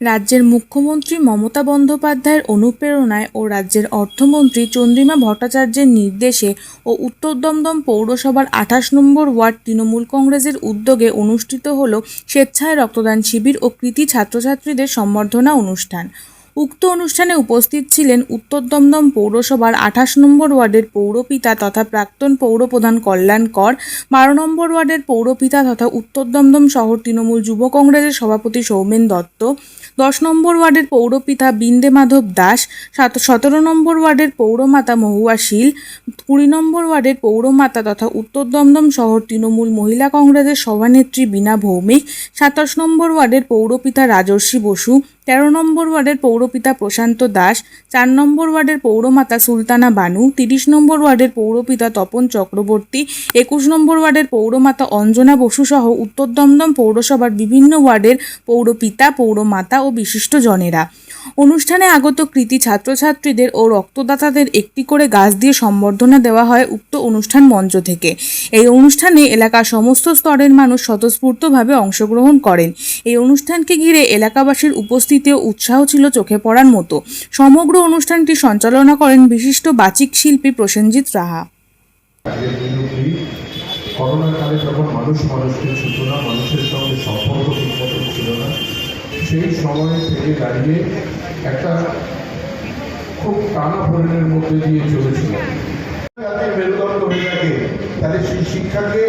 রাজ্যের মুখ্যমন্ত্রী মমতা বন্দ্যোপাধ্যায়ের অনুপ্রেরণায় ও রাজ্যের অর্থমন্ত্রী চন্দ্রিমা ভট্টাচার্যের নির্দেশে ও উত্তর দমদম পৌরসভার আঠাশ নম্বর ওয়ার্ড তৃণমূল কংগ্রেসের উদ্যোগে অনুষ্ঠিত হল স্বেচ্ছায় রক্তদান শিবির ও কৃতি ছাত্রছাত্রীদের সম্বর্ধনা অনুষ্ঠান। উক্ত অনুষ্ঠানে উপস্থিত ছিলেন উত্তর দমদম পৌরসভার আঠাশ নম্বর ওয়ার্ডের পৌরপিতা তথা প্রাক্তন পৌরপ্রধান কল্যাণ কর, বারো নম্বর ওয়ার্ডের পৌরপিতা তথা উত্তর দমদম শহর তৃণমূল যুব কংগ্রেসের সভাপতি সৌমেন দত্ত দশ নম্বর ওয়ার্ডের পৌরপিতা বিন্দে মাধব দাস, সাত, সতেরো নম্বর ওয়ার্ডের পৌরমাতা মহুয়া শীল, কুড়ি নম্বর ওয়ার্ডের পৌরমাতা তথা উত্তর দমদম শহর তৃণমূল মহিলা কংগ্রেসের সভানেত্রী বীণা ভৌমিক, সাতাশ নম্বর ওয়ার্ডের পৌরপিতা রাজর্ষি বসু তেরো নম্বর ওয়ার্ডের পৌরপিতা প্রশান্ত দাস, চার নম্বর ওয়ার্ডের পৌরমাতা সুলতানা বানু, তিরিশ নম্বর ওয়ার্ডের পৌরপিতা তপন চক্রবর্তী, একুশ নম্বর ওয়ার্ডের পৌরমাতা অঞ্জনা বসুসহ উত্তর দমদম পৌরসভার বিভিন্ন ওয়ার্ডের পৌরপিতা, পৌরমাতা ও বিশিষ্ট জনেরা। অনুষ্ঠানে আগত কৃতি ছাত্রছাত্রীদের ও রক্তদাতাদের একটি করে গাছ দিয়ে সম্বর্ধনা দেওয়া হয় উক্ত অনুষ্ঠান মঞ্চ থেকে। এই অনুষ্ঠানে এলাকার সমস্ত স্তরের মানুষ স্বতঃস্ফূর্তভাবে অংশগ্রহণ করেন। এই অনুষ্ঠানকে ঘিরে এলাকাবাসীর উপস্থিতি ও উৎসাহ ছিল চোখে পড়ার মতো। সমগ্র অনুষ্ঠানটি সঞ্চালনা করেন বিশিষ্ট বাচিক শিল্পী প্রসেনজিৎ রাহা। আজকের দিনটি করোনা কালে যখন মানুষ মানুষকে ছুতো না, মানুষের সঙ্গে সম্পর্ক ছিল না, সেই সময় থেকে দাঁড়িয়ে একটা খুব টানা পরিণের মধ্যে দিয়ে চলেছিল। জাতির মেরুদণ্ড হয়ে থাকে তাহলে সেই শিক্ষাকে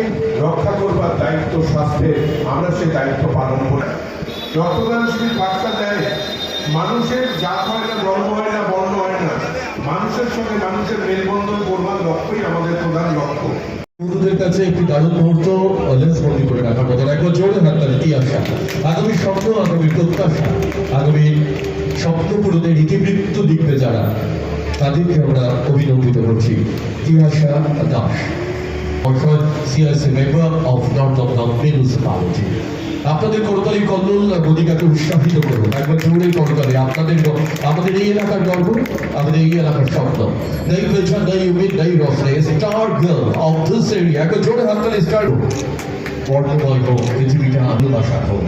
রক্ষা করবার দায়িত্ব স্বাস্থ্যের আমরা সেই দায়িত্ব পালন করি। রক্তদান শিবির বার্তা দেয় মানুষের জাত হয় না ধর্ম হয় না বর্ণ হয় না মানুষের সঙ্গে মানুষের মেলবন্ধন করবার লক্ষ্যই আমাদের প্রধান লক্ষ্য। বন্ধুদের কাছে একটি দারুণ মুহূর্ত লেন্সবন্দি করে রাখার মতো একবার জোরে হাততালি কি আশা? আগামী স্বপ্ন আগামী প্রত্যাশা আগামী স্বপ্ন পূরণের ইতিবৃত্ত লিখবে যারা, তাদেরকে আমরা অভিনন্দিত করছি। তিয়াশা দাস আপনাদের করতালি গদিকাকে উৎসাহিত একবার জোরে করতালি, আপনাদের আমাদের এই এলাকার গর্ব, আমাদের এই এলাকার স্বপ্ন। নই একবার জোরে হাততালি, স্টার হোক পৃথিবীটা হোক।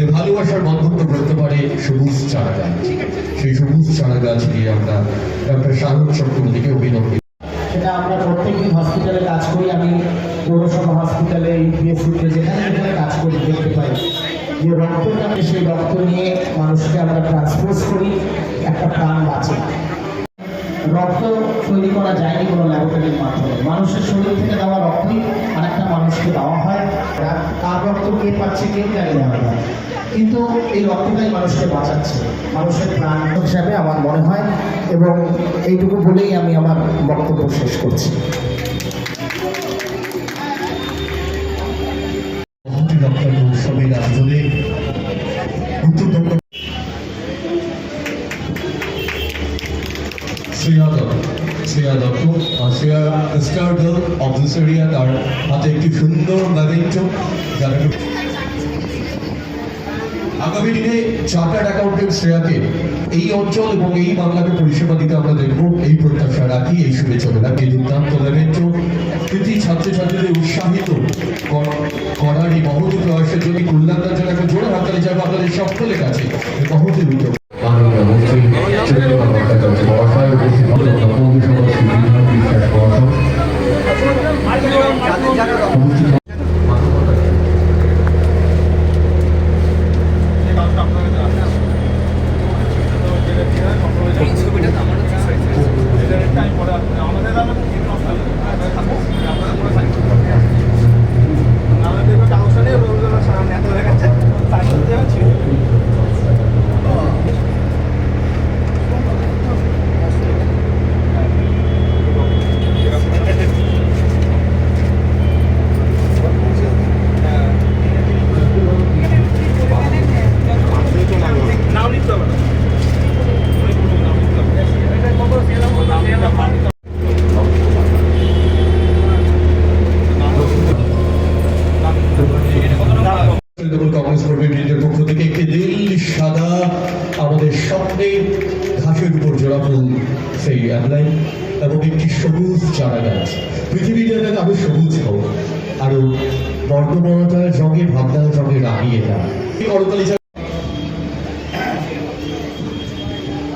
এই ভালোবাসার বন্ধন করতে পারে সবুজ চারা গাছ সেই সবুজ চারা গাছ নিয়ে আমরা ডক্টর শাহরুখ চক্রবর্তীকে অভিনন্দন। সেটা আমরা প্রত্যেকদিন হসপিটালে কাজ করি। আমি পৌরসভা হসপিটালে যেখানে যেখানে কাজ করি, দেখতে পাই। যে রক্তটাকে সেই রক্ত নিয়ে মানুষকে আমরা ট্রান্সপোজ করি, একটা প্রাণ বাঁচে। রক্ত তৈরি করা যায়নি কোনো ল্যাবরেটরির মাধ্যমে। মানুষের শরীর থেকে দেওয়া রক্তই আরেকটা মানুষকে দেওয়া হয়। কার রক্ত কে পাচ্ছে কেউ জানি না। কিন্তু এই রক্তটাই মানুষকে বাঁচাচ্ছে, মানুষের প্রাণ হিসাবে আমার মনে হয় এবং এইটুকু বলেই আমি আমার বক্তব্য শেষ করছি। Shreya Dutta Shreya Dutta Shreya star girl of this area তার হাতে একটি চার্টার্ড অ্যাকাউন্টেন্ট শ্রেয়াকে এই অঞ্চল এবং এই বাংলাকে পরিষেবা দিতে আমরা দেখব। এই প্রত্যাশা রাখি, এই শুভেচ্ছা কে দুর্দান্ত মেমেন্টো কৃতি ছাত্রছাত্রীদের উৎসাহিত করার এই মহৎ প্রয়াসের জন্য কল্যাণ একটা জোরে হাততালি যাবে আপনাদের সকলের কাছে এই উদ্যোগ।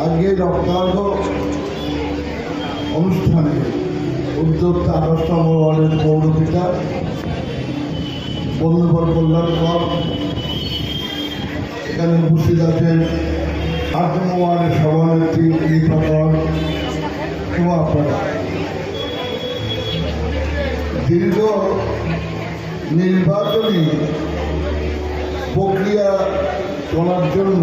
আজকে রক্তদান অনুষ্ঠানে উদ্যোক্তা আঠাশতম ওয়ার্ডের পৌরপিতা বন্ধুবর কল্যাণকর এখানে উপস্থিত আছেন আটম ওয়ার্ডের সভানেত্রী নিপাকর এবং আপনারা দীর্ঘ নির্বাচনী প্রক্রিয়া চলার জন্য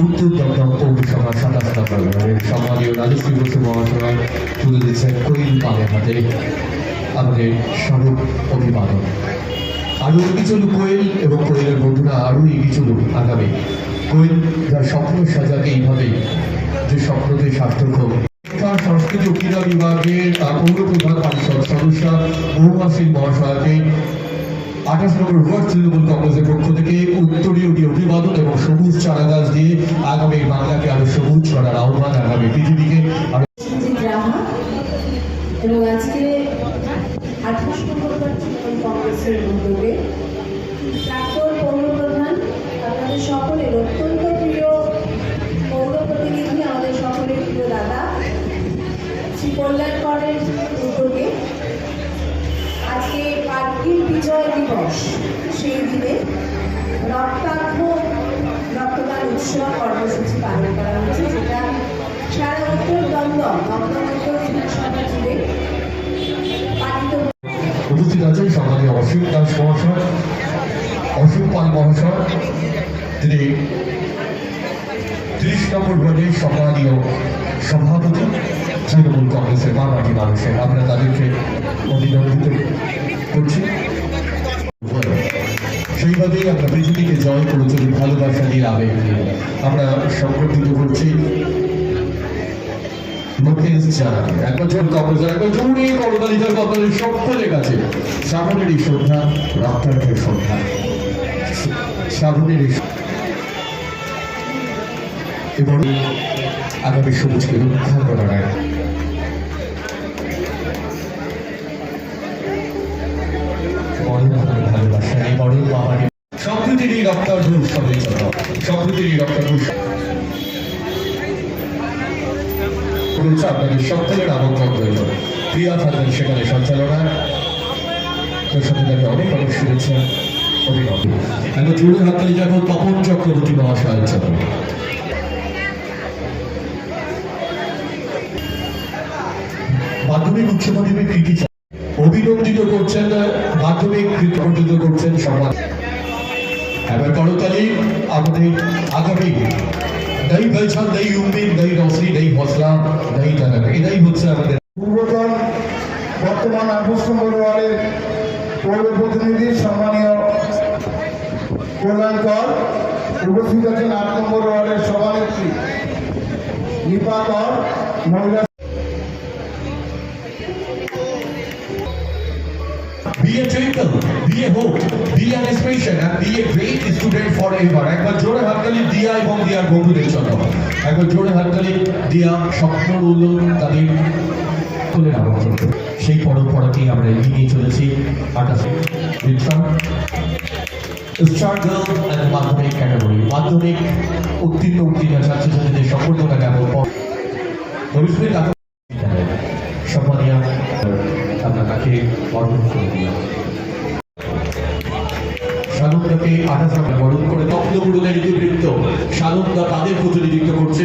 উত্তর দমদম পৌরসভা সাতাশ নম্বর সম্মানীয় রাজশ্রী বসু তুলে দিচ্ছেন কোয়েল পালের হাতে আমাদের স্বরূপ অভিবাদন আরও এগিয়ে কোয়েল এবং কোয়েলের বন্ধুরা আরও এগিয়ে আগামী কোয়েল যার স্বপ্ন সাজাকে এইভাবে যে স্বপ্নতে সার্থক হোক সংস্কৃতি ক্রীড়া বিভাগের পৌর প্রধান পরিষদ সদস্য সিং মহাশয়কে আঠাশ নম্বর ওয়ার্ড তৃণমূল কংগ্রেসের পক্ষ থেকে উত্তরীয় অভিবাদন এবং সবুজ চারা গাছ দিয়ে আগামী বাংলাকে আরও সবুজ করার আহ্বান আগামী পৃথিবীকে এবং আজকে আঠাশ নম্বর কংগ্রেসের দিবস সেই দিনে রক্তাক্ষ রক্তদান উৎসব কর্মসূচি পালন করা হয়েছে, যেটা সারা উত্তর দমদম দমদম উত্তর বিধানসভা জুড়ে পালিত উপস্থিত আছেন সম্মানীয় অশোক দাস তৃণমূল কংগ্রেসের মামাটি মানুষের। আমরা তাদেরকে অভিনন্দিত করছি। সেইভাবেই আমরা পৃথিবীকে জয় করে চলি ভালোবাসা দিয়ে আবেগ নিয়ে। আমরা সংগঠিত করছি। মুকেশ জানাবে একবার জোর কবজ একবার জোরে করতালিটার কপালে সকলের কাছে শ্রাবণের এই শ্রদ্ধা রক্তার্থের শ্রদ্ধা শ্রাবণের এবং আগামী সবুজকে রক্ষা করার বড় বাবাকে সম্প্রীতির এই রক্তার্থ উৎসবের জন্য সম্প্রীতির এই রক্তার্থ উৎসব করেছে আপনাদের সকলের আমন্ত্রণ রইল। প্রিয়া থাকবেন সেখানে সঞ্চালনা। তাকে অনেক অনেক শুভেচ্ছা। অভিনন্দন। তপন চক্রবর্তী মাধ্যমিক উচ্চ মাধ্যমিক অভিনন্দিত করছেন, মাধ্যমিক কৃতজ্ঞ করছেন সমাজ। এবার করতালি, আমাদের আগামী নই পহচান নই উম্মিদ নই রোশনি নই হৌসলা নই তলব এটাই হচ্ছে আমাদের পূর্বতন বর্তমান নম্বর ওয়ার্ডের পৌর প্রতিনিধি সম্মানীয় কল্যাণকর, উপস্থিত আছেন আট নম্বর ওয়ার্ডের সভানেত্রী, নিপা কর, মহিলা a hope, be an inspiration and be a great একবার জোরে হাততালি দিয়া এবং দিয়ার বন্ধুদের জন্য। একবার জোরে হাততালি দিয়া স্বপ্ন উল্লন তাদের তুলে আমন্ত্রণ সেই পরম্পরাকেই আমরা এগিয়ে নিয়ে চলেছি আকাশে বিক্রম স্টার গার্ল অ্যান্ড মাধ্যমিক ক্যাটাগরি মাধ্যমিক উত্তীর্ণ উত্তীর্ণ ছাত্রছাত্রীদের সম্পর্কটা কেমন ভবিষ্যতে সম্মানীয় আমরা তাকে বরণ করে দিলাম। টাকা বরণ করে তপ্তগুরুদের ইতিবৃত্ত সাধকরা তাদের প্রতিনিধিত্ব করছে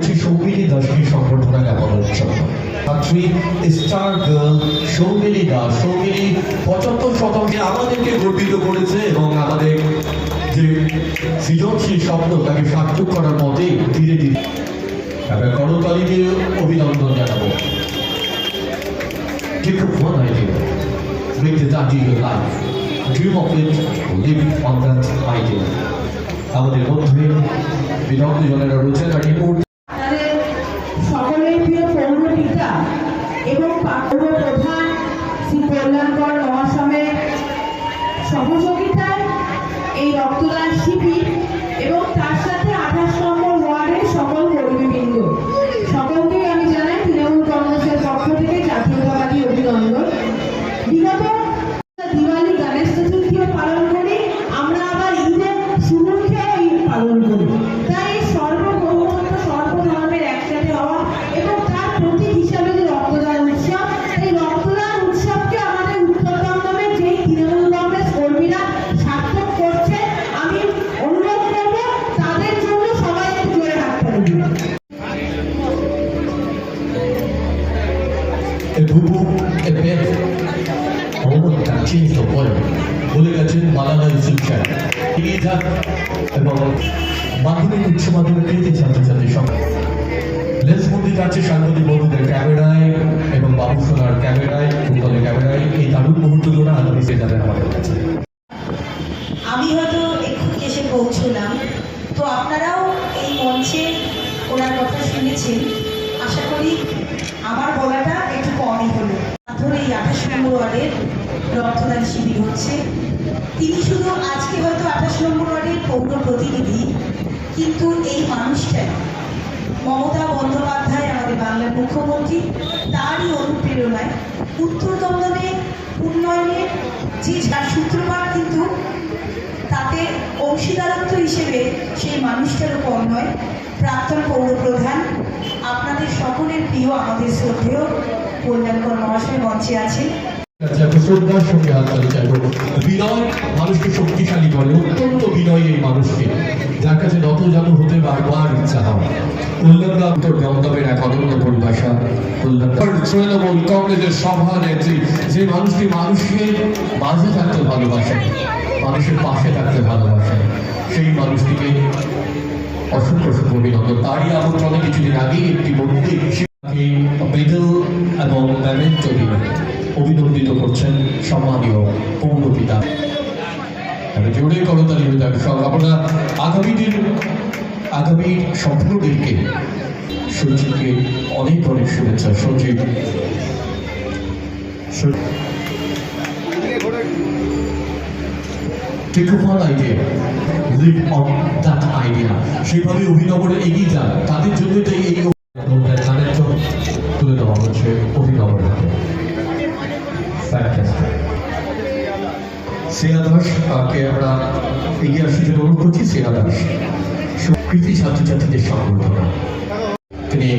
করছি সৌমিনী দাসকে সম্বর্ধনা জ্ঞাপনের জন্য ছাত্রী স্টার গার্ল সৌমিনী দাস। সৌমিনী পঁচাত্তর শতাংশে আমাদেরকে গর্বিত করেছে এবং আমাদের যে সৃজনশীল স্বপ্ন, তাকে সার্থক করার মতে ধীরে ধীরে একটা করতালি অভিনন্দন জানাব। Take up. আমাদের মধ্যে বিনন্দ জনেরা রয়েছেন তাদের সকলের প্রিয় পৌর পিতা এবং পৌর প্রধান শ্রী কল্যাণকর মহাসমের সহযোগিতায় কাছে সাংবাদিক বন্ধুদের ক্যামেরায় এবং বাবু সোনার ক্যামেরায়, ফুটবলের ক্যামেরায়, এই দারুণ মুহূর্তগুলো আগামী সে যাবে আমাদের কাছে। আমি হয়তো এসে পৌঁছলাম। তো আপনারাও এই মঞ্চে ওনার কথা শুনেছেন। আশা করি আমার বলাটা একটু কমই হলো। ধরে এই আঠাশ নম্বর ওয়ার্ডের রক্তদান শিবির হচ্ছে। তিনি শুধু আজকে হয়তো আঠাশ নম্বর ওয়ার্ডের পৌর প্রতিনিধি, কিন্তু এই মানুষটা মমতা বন্দ্যোপাধ্যায় আমাদের বাংলার মুখ্যমন্ত্রী, তারই অনুপ্রেরণায় উত্তর দমদমে উন্নয়নের যে যার সূত্রপাত কিন্তু তাতে অংশীদারত্ব হিসেবে সেই মানুষটারও কম নয় প্রাক্তন পৌরপ্রধান, আপনাদের সকলের প্রিয়, আমাদের শ্রদ্ধেয় কল্যাণকর মহাশয় মঞ্চে একটা শ্রদ্ধার বিনয়, মানুষকে শক্তিশালী করে, অত্যন্ত বিনয় এই মানুষকে যে মানুষটি মানুষকে মাঝে থাকতে ভালোবাসে, মানুষের পাশে থাকতে ভালোবাসে, সেই মানুষটিকে অসংখ্য অসংখ্য অভিনন্দন। তারই আমন্ত্রণে কিছুদিন আগেই একটি বন্ধু মেডেল এবং মেমেন্টো অভিনন্দিত করছেন সম্মানীয় পৌরপিতা। জোরে করতালি হয়ে সব। আমরা আগামী দিন, আগামী স্বপ্নদেরকে সঞ্জীবকে অনেক অনেক শুভেচ্ছা। idea. সেভাবে অভিনবরে এগিয়ে যান। তাদের জন্যই তো এই জন্য তুলে দেওয়া হচ্ছে অভিনবের সেনা দাস কে আমরা এগিয়ে আসার জন্য অনুরোধ করছি সেনা দাস কৃতি ছাত্রছাত্রীদের সংবর্ধনা। তিনি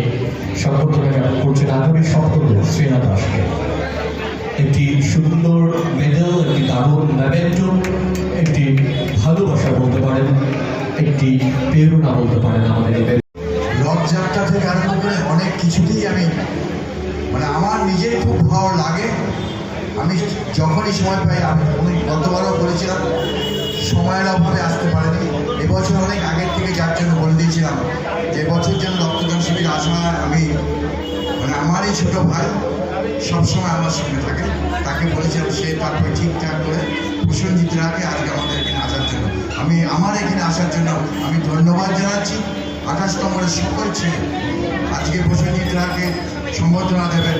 সংবর্ধনা জ্ঞাপন করছেন আগামী সপ্তম সেনা দাসকে। একটি সুন্দর মেডেল, একটি দারুণ ম্যামেন্টো একটি ভালোবাসা বলতে পারেন, একটি প্রেরণা বলতে পারেন আমাদের রথযাত্রা থেকে আরম্ভ করে অনেক কিছুতেই আমি মানে আমার নিজের খুব ভালো লাগে। আমি যখনই সময় পাই, আমি অনেক গতবারও বলেছিলাম, সময়ের অভাবে আসতে পারেনি। এবছর অনেক আগের থেকে যার জন্য বলে দিয়েছিলাম, যে বছর যেন রক্তদান শিবির আসা আমি মানে আমারই ছোট ভাই সবসময় আমার সঙ্গে থাকে। তাকে বলেছিলাম সে তারপরে ঠিকঠাক করে প্রসেনজিৎ রাখে আজকে আমাদের এখানে আসার জন্য। আমি আমার এখানে আসার জন্য আমি ধন্যবাদ জানাচ্ছি। আঠাশ নম্বরের সকল ছেলে আজকে প্রসেনজিৎ রাখে সম্বর্ধনা দেবেন।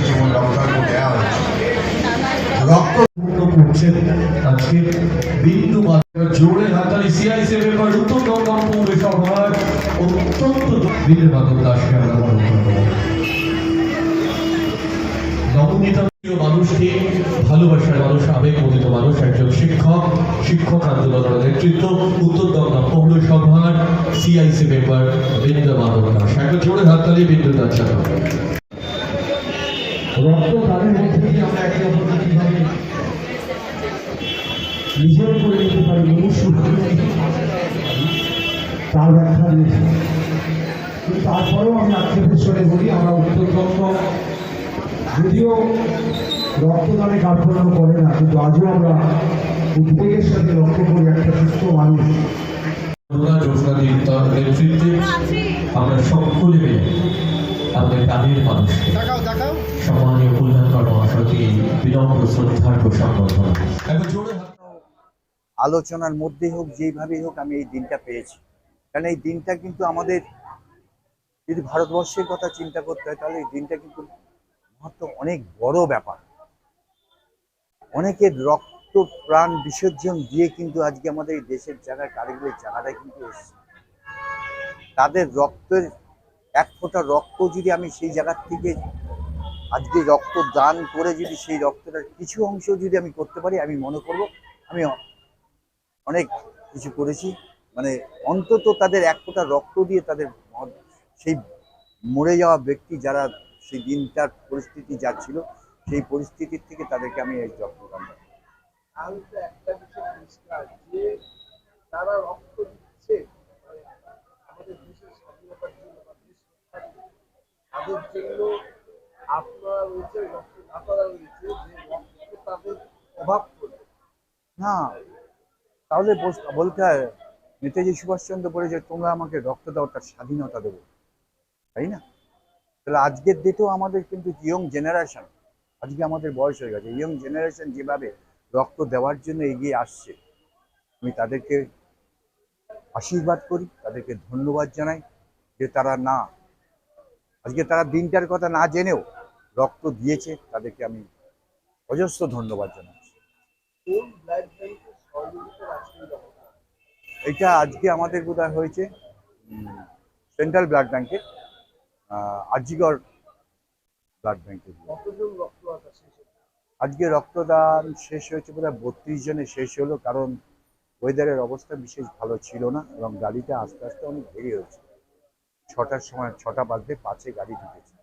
রক্ত করছেন আজকে বিন্দু জোরে হাতালি সিআইসিএফ এর পর উত্তর দমদম পৌরসভার অত্যন্ত বীর মাধব দাসকে আমরা বরণ করব নবনীতা মানুষকে ভালোবাসার মানুষ আবেগ আবেগমোদিত মানুষ একজন শিক্ষক শিক্ষক আন্দোলনের নেতৃত্ব উত্তর দমদম পৌরসভার সিআইসি মেম্বার বিন্দু মাধব দাস, একবার জোরে হাততালি বিন্দু দাস। জানাব রক্তদানের মধ্যে দিয়ে আমরা একে অপরকে কীভাবে নিজের করে নিতে পারি মনুষ্য তার ব্যাখ্যা দিয়েছি তারপরেও আমি আক্ষেপের সরে বলি আমরা উত্তরতম যদিও রক্তদানে কার্পণ্য করে না কিন্তু আজও আমরা উদ্বেগের সাথে লক্ষ্য করি একটা সুস্থ মানুষ। তার নেতৃত্বে আমরা সকলে মিলে আমাদের কাজের মানুষকে সম্মানীয় কল্যাণকর বিনম্র শ্রদ্ধার আলোচনার মধ্যেই হোক যেইভাবেই হোক আমি এই দিনটা পেয়েছি। কারণ এই দিনটা কিন্তু আমাদের যদি ভারতবর্ষের কথা চিন্তা করতে হয় তাহলে এই দিনটা কিন্তু মহত্ব অনেক বড় ব্যাপার। অনেকের রক্ত প্রাণ বিসর্জন দিয়ে কিন্তু আজকে আমাদের এই দেশের জায়গায় কারিগরের জায়গাটায় কিন্তু এসছে। তাদের রক্তের এক ফোঁটা রক্ত যদি আমি সেই জায়গার থেকে আজকে রক্ত দান করে যদি সেই রক্তটার কিছু অংশ যদি আমি করতে পারি আমি মনে করব আমি অনেক কিছু করেছি। মানে অন্তত তাদের এক ফোঁটা রক্ত দিয়ে তাদের সেই মরে যাওয়া ব্যক্তি যারা সেই দিনটার পরিস্থিতি যা ছিল সেই পরিস্থিতির থেকে তাদেরকে আমি এই রক্তদান তারা রক্ত দিচ্ছে মানে আমাদের দেশের স্বাধীনতার জন্য, তাদের জন্য না, তাহলে বলতে হয়, নেতাজি সুভাষচন্দ্র বলে যে, তোমরা আমাকে রক্ত দাও, তার স্বাধীনতা দেবো। তাই না? তাহলে আজকের ডেটেও আমাদের কিন্তু ইয়ং জেনারেশন আজকে আমাদের বয়স হয়ে গেছে ইয়ং জেনারেশন যেভাবে রক্ত দেওয়ার জন্য এগিয়ে আসছে, আমি তাদেরকে আশীর্বাদ করি, তাদেরকে ধন্যবাদ জানাই যে তারা না, আজকে তারা দিনটার কথা না জেনেও রক্ত দিয়েছে তাদেরকে আমি অজস্র ধন্যবাদ জানাচ্ছি। এটা আজকে আমাদের বোধহয় হয়েছে সেন্ট্রাল ব্লাড ব্যাংকের আজিগড় ব্লাড ব্যাংকের? আজকে রক্তদান শেষ হয়েছে বোধহয় বত্রিশ জনে শেষ হলো কারণ ওয়েদারের অবস্থা বিশেষ ভালো ছিল না এবং গাড়িটা আস্তে আস্তে অনেক দেরি হয়েছে ছটার সময় ছটা বাজতে পাঁচে গাড়ি ঢুকেছে।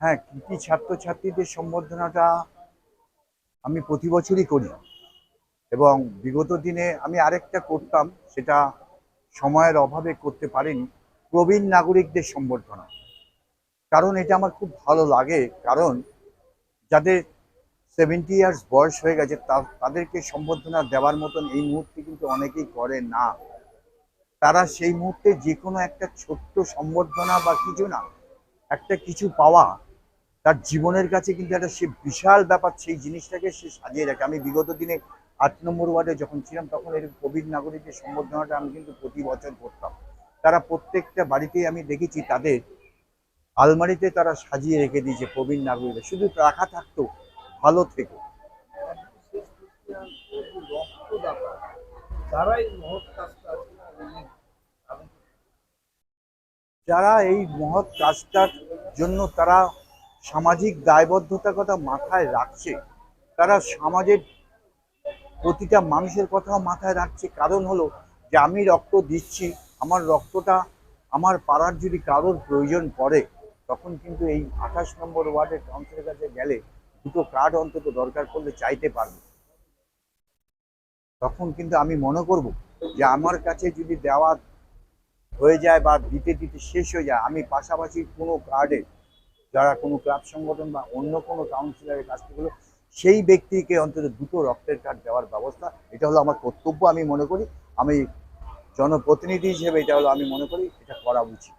হ্যাঁ কৃতি ছাত্রছাত্রীদের সম্বর্ধনাটা আমি প্রতি বছরই করি এবং বিগত দিনে আমি আরেকটা করতাম, সেটা সময়ের অভাবে করতে পারিনি, প্রবীণ নাগরিকদের সম্বর্ধনা কারণ এটা আমার খুব ভালো লাগে, কারণ যাদের সেভেন্টি ইয়ার্স বয়স হয়ে গেছে তাদেরকে সম্বর্ধনা দেওয়ার মতন এই মুহূর্তে কিন্তু অনেকেই করে না। তারা সেই মুহূর্তে যে কোনো একটা ছোট্ট সম্বর্ধনা বা কিছু না, একটা কিছু পাওয়া, তার জীবনের কাছে কিন্তু একটা সে বিশাল ব্যাপার, সেই জিনিসটাকে সে সাজিয়ে রাখে। আমি বিগত দিনে আট নম্বর ওয়ার্ডে যখন ছিলাম, তখন এর কোভিড নাগরিকের সম্বর্ধনাটা আমি কিন্তু প্রতি বছর করতাম। তারা প্রত্যেকটা বাড়িতেই আমি দেখেছি তাদের আলমারিতে তারা সাজিয়ে রেখে দিয়েছে প্রবীণ নাগরিকদের। শুধু রাখা থাকতো, ভালো থেকো। এই মহৎ আজকে করলেন, তাদের যারা এই মহৎ কাজটার জন্য তারা সামাজিক দায়বদ্ধতার কথা মাথায় রাখছে, তারা সমাজের প্রতিটা মানুষের কথাও মাথায় রাখছে। কারণ হলো যে আমি রক্ত দিচ্ছি, আমার রক্তটা আমার পাড়ার যদি কারোর প্রয়োজন পড়ে, তখন কিন্তু এই আঠাশ নম্বর ওয়ার্ডের কাউন্সিলের কাছে গেলে দুটো কার্ড অন্তত দরকার পড়লে চাইতে পারবে। তখন কিন্তু আমি মনে করব যে আমার কাছে যদি দেওয়া হয়ে যায় বা দিতে দিতে শেষ হয়ে যায়, আমি পাশাপাশি কোনো কার্ডে যারা কোনো ক্লাব সংগঠন বা অন্য কোনো কাউন্সিলরের কাছ থেকে সেই ব্যক্তিকে অন্তত দুটো রক্তের কার্ড দেওয়ার ব্যবস্থা, এটা হলো আমার কর্তব্য আমি মনে করি। আমি জনপ্রতিনিধি হিসেবে এটা হলো আমি মনে করি, এটা করা উচিত।